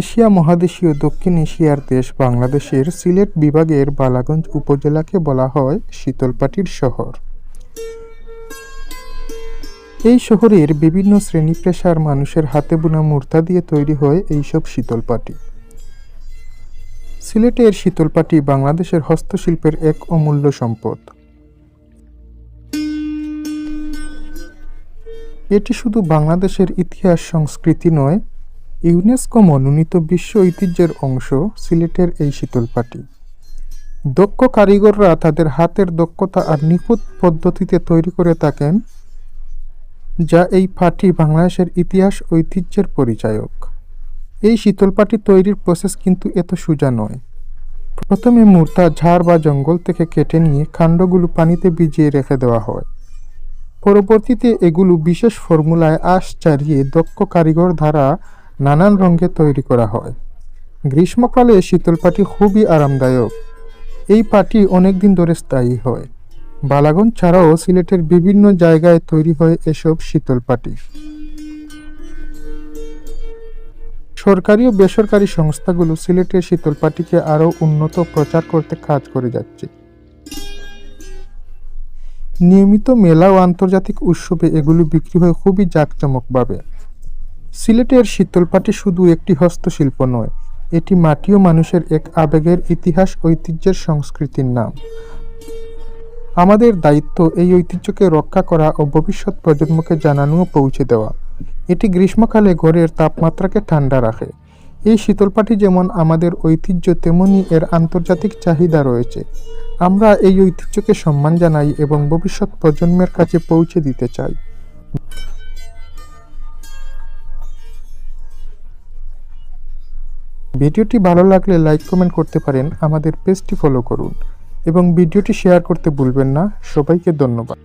Asia মহাদেশীয় দক্ষিণ এশিয়ার দেশ বাংলাদেশের সিলেট বিভাগের বালাগঞ্জ উপজেলাকে বলা হয় শীতলপাটির শহর। এই শহরের বিভিন্ন শ্রেণি পেশার মানুষের হাতে বোনা মূর্তা দিয়ে তৈরি হয় এইসব শীতলপাটি। সিলেটের শীতলপাটি বাংলাদেশের হস্তশিল্পের এক অমূল্য সম্পদ। এটি শুধু বাংলাদেশের ইতিহাস, সংস্কৃতি নয় ইউনেস্কো মনোনীত বিশ্ব ঐতিহ্যের অংশ সিলেটের এই শীতলপাটি। দক্ষ কারিগররা তাদের হাতের দক্ষতা আর নিখুঁত পদ্ধতিতে তৈরি করে থাকেন, যা এই পাটি বাংলাদেশের ইতিহাস ঐতিহ্যের পরিচায়ক। এই শীতলপাটি তৈরির প্রসেস কিন্তু এত সোজা নয়। প্রথমে মূর্তা ঝাড় বা জঙ্গল থেকে কেটে নিয়ে কাণ্ডগুলো পানিতে ভিজিয়ে রেখে দেওয়া হয়। পরবর্তীতে এগুলো বিশেষ ফর্মুলায় আঁশ চারিয়ে দক্ষ কারিগর দ্বারা নানান রঙে তৈরি করা হয়। গ্রীষ্মকালে শীতল পাটি খুবই আরামদায়ক। এই পাটি অনেক দিন ধরে স্থায়ী হয়। বালাগঞ্জ ছাড়াও সিলেটের বিভিন্ন জায়গায় তৈরি হয় এসব শীতল পাটি। সরকারি ও বেসরকারি সংস্থাগুলো সিলেটের শীতল পাটিকে আরও উন্নত প্রচার করতে কাজ করে যাচ্ছে। নিয়মিত মেলা ও আন্তর্জাতিক উৎসবে এগুলো বিক্রি হয় খুবই জাঁকজমকভাবে। সিলেটের শীতলপাটি শুধু একটি হস্তশিল্প নয়, এটি মাটি ও মানুষের এক আবেগের ইতিহাস ঐতিহ্যের সংস্কৃতির নাম। আমাদের দায়িত্ব এই ঐতিহ্যকে রক্ষা করা ও ভবিষ্যৎ প্রজন্মকে জানানো পৌঁছে দেওয়া। এটি গ্রীষ্মকালে ঘরের তাপমাত্রাকে ঠান্ডা রাখে। এই শীতলপাটি যেমন আমাদের ঐতিহ্য, তেমনি এর আন্তর্জাতিক চাহিদা রয়েছে। আমরা এই ঐতিহ্যকে সম্মান জানাই এবং ভবিষ্যৎ প্রজন্মের কাছে পৌঁছে দিতে চাই। ভিডিওটি ভালো লাগলে লাইক, কমেন্ট করতে পারেন, আমাদের পেজটি ফলো করুন। এবং ভিডিওটি শেয়ার করতে ভুলবেন না। সবাইকে ধন্যবাদ।